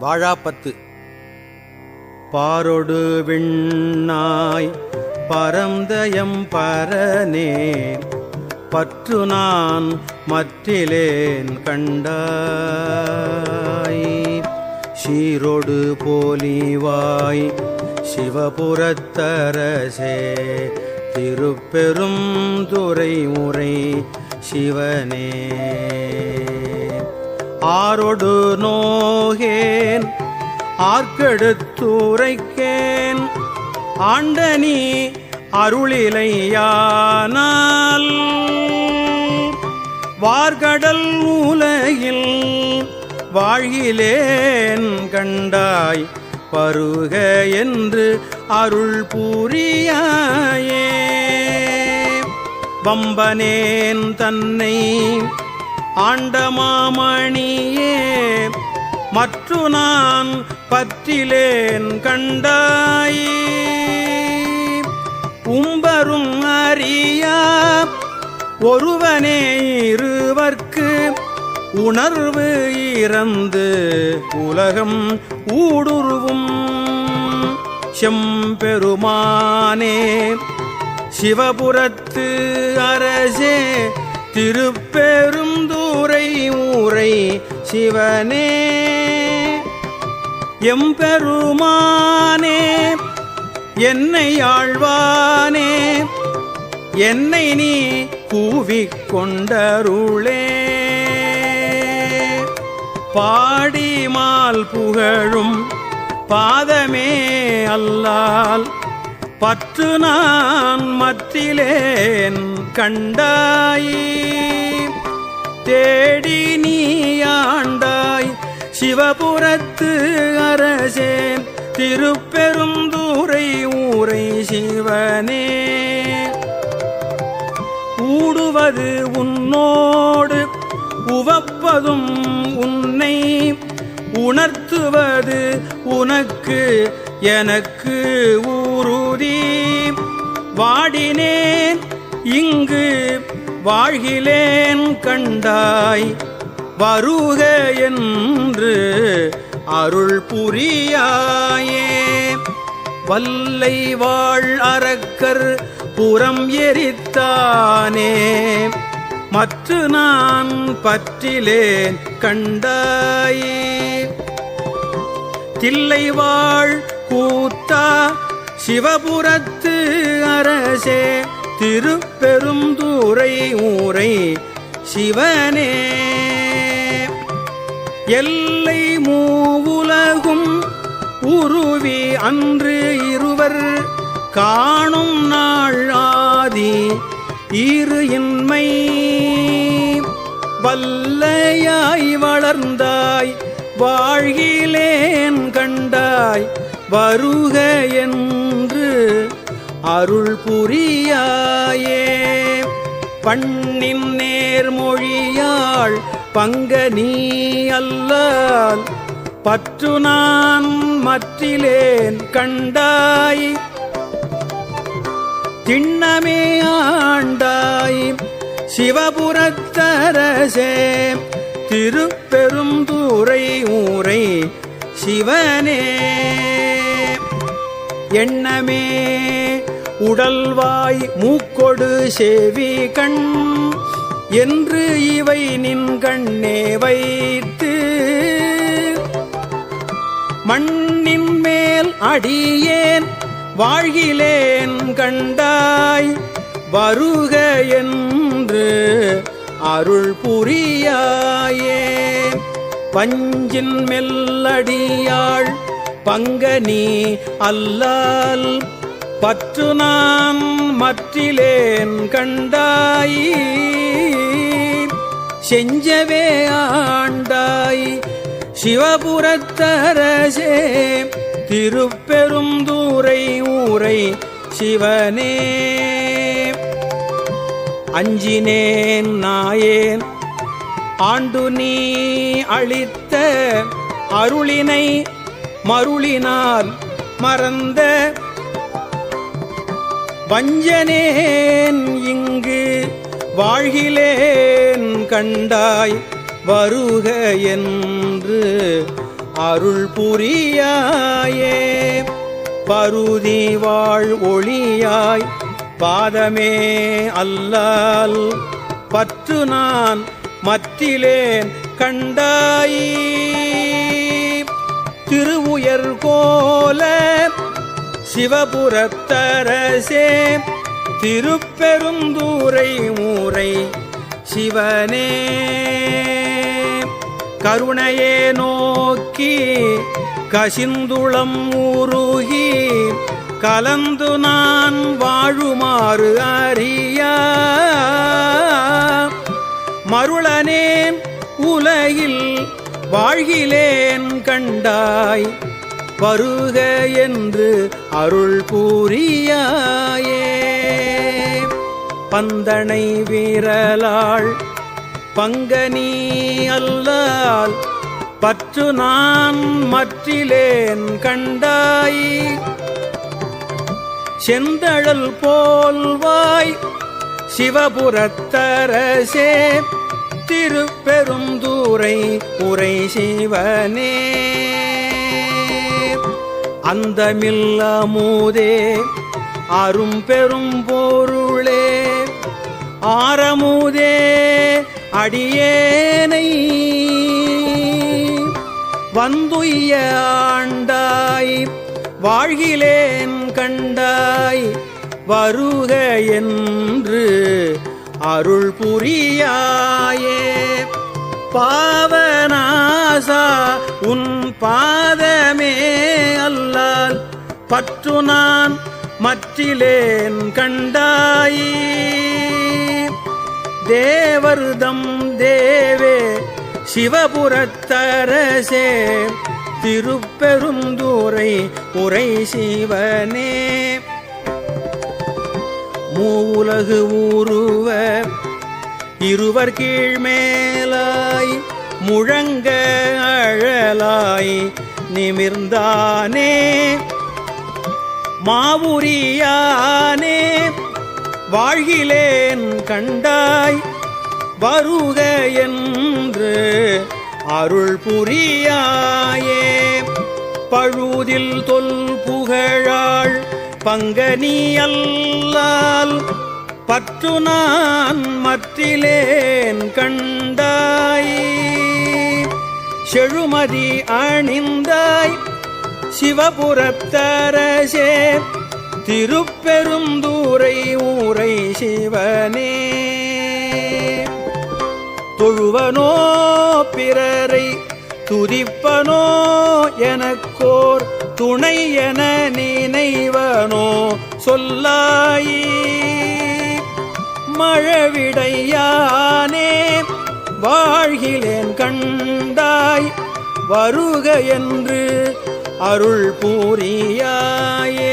வாழாப்பத்து பாரொடு விண்ணாய் பரந்தயம் பரனே பற்று நான் மற்றிலேன் கண்டாய். சீரொடு போலிவாய் சிவபுரத்தரசே. திருப்பெரும் துறை முறை சிவனே. ஆரொடு நோகேன் ஆர்க்கெடுத்துரைக்கேன் ஆண்டனி அருளிலையானால் வார்கடல் மூலையில் வாழ்கிலேன் கண்டாய் பருக என்று அருள் புரியாயே. வம்பனேன் தன்னை ஆண்டமாமணியே மற்று நான் பற்றிலேன் கண்டாய். உம்பரும் அறியா ஒருவனே இருவர்க்கு உணர்வு இறந்து உலகம் ஊடுருவும். செம்பெருமானே சிவபுரத்து அரசே திருப்பெரும் திருப்பெருந்தூரை ஊரை சிவனே. எம்பெருமானே என்னை ஆழ்வானே. என்னை நீ கூவிக் கொண்டருளே பாடிமால் புகழும் பாதமே அல்லால் பற்று நான் மத்திலேன் கண்டாயே. தேடி நீயாண்டாய் சிவபுரத்து அரசே திருப்பெருந்தூரை ஊரை சிவனே. ஊடுவது உன்னோடு உவப்பதும் உன்னை. உணர்த்துவது உனக்கு எனக்கு ஊருதி வாடினேன் இங்கு வாழ்கிலேன் கண்டாய் வருக என்று அருள் புரியாயே. வல்லை வாழ் அரக்கர் புறம் எரித்தானே மற்ற நான் பற்றிலேன் கண்டாயே. தில்லை வாழ் கூத்தா சிவபுரத்து அரசே திருப்பெருந்தூரை ஊரை சிவனே. எல்லை மூவுலகும் உருவி அன்று இருவர் காணும் நாள் ஆதி இரு இன்மை. வல்லையாய் வளர்ந்தாய் வாழ்கிலேன் கண்டாய் வருக என்று அருள் புரியாயே பண்ணின் நேர்மொழியாள் பங்க நீ அல்லால் பற்று நான் மற்றிலேன் கண்டாய். திண்ணமே ஆண்டாய் சிவபுரத்தரசே. திருப்பெருந்தூரை ஊரை சிவனே. எண்ணமே உடல்வாய் மூக்கொடு சேவி கண் என்று இவை நின் கண்ணே வைத்து மண்ணின் மேல் அடியேன் வாழ்கிலேன் கண்டாய் வருக என்று அருள் புரியாயே பஞ்சின் மெல்லடியாள் பங்கனி அல்லால் பற்று நான் மற்றிலேன் கண்டாய் செஞ்சவே ஆண்டாய் சிவபுரத்தரசே திருப்பெரும் தூரை ஊரை சிவனே. அஞ்சினேன் நாயேன் ஆண்டு நீ அளித்த அருளினை மருளினால் மறந்த வஞ்சனேன் இங்கு வாழ்கிலேன் கண்டாய் வருக என்று அருள் புரியாயே. பருதி வாழ் ஒளியாய் பாதமே அல்லால் பற்று நான் மற்றிலேன் கண்டாயி. திருவுயர் கோல சிவபுரத்தரசே திருப்பெருந்தூரை மூரை சிவனே. கருணையே நோக்கி கசிந்துளம் ஊருகி கலந்து நான் வாழுமாறு அறியா. மருளனேன் உலகில் வாழ்கிலேன் கண்டாய் வருக என்று அருள் கூறியாயே. பந்தனை வீரலாள் பங்கனி அல்லால் பற்று நான் மற்றிலேன் கண்டாய். செந்தழல் போல்வாய் சிவபுரத்தரசே திருப்பெருந்தூரை உரை சிவனே அந்தமில்லமுதே அரும் பெரும் போருளே. ஆரமுதே அடியேனை. வந்துய்ய ஆண்டாய் வாழ்கிலேன் கண்டாய் வருக என்று அருள் புரியாயே. பாவனாசா உன் பாதமே. சொல்லால் பற்று நான் மற்றிலேன் கண்டாய். தேவருதம் தேவே சிவபுரத்தரசே திருப்பெருந்தூரை உரை சிவனே. மூவுலகு ஊருவ இருவர் கீழ்மேலாய் முழங்க அழலாய் நிமிர்ந்தானே? மாவுரியானே வாழ்கிலேன் கண்டாய் வருக என்று அருள் புரியாயே. பழுதில் தொல் புகழாள் பங்கனி அல்லால் பற்று நான் மற்றிலேன் கண்டாயே. செழுமதி அணிந்தாய். சிவபுரத்தரசே திருப்பெருந்தூரை ஊரை சிவனே. தொழுவனோ பிறரை துதிப்பனோ எனக்கோர் துணை என நினைவனோ சொல்லாயி. மழவிடையானே வாழ்கிலேன் கண்டாய் வருக என்று அருள் பூரியாயே.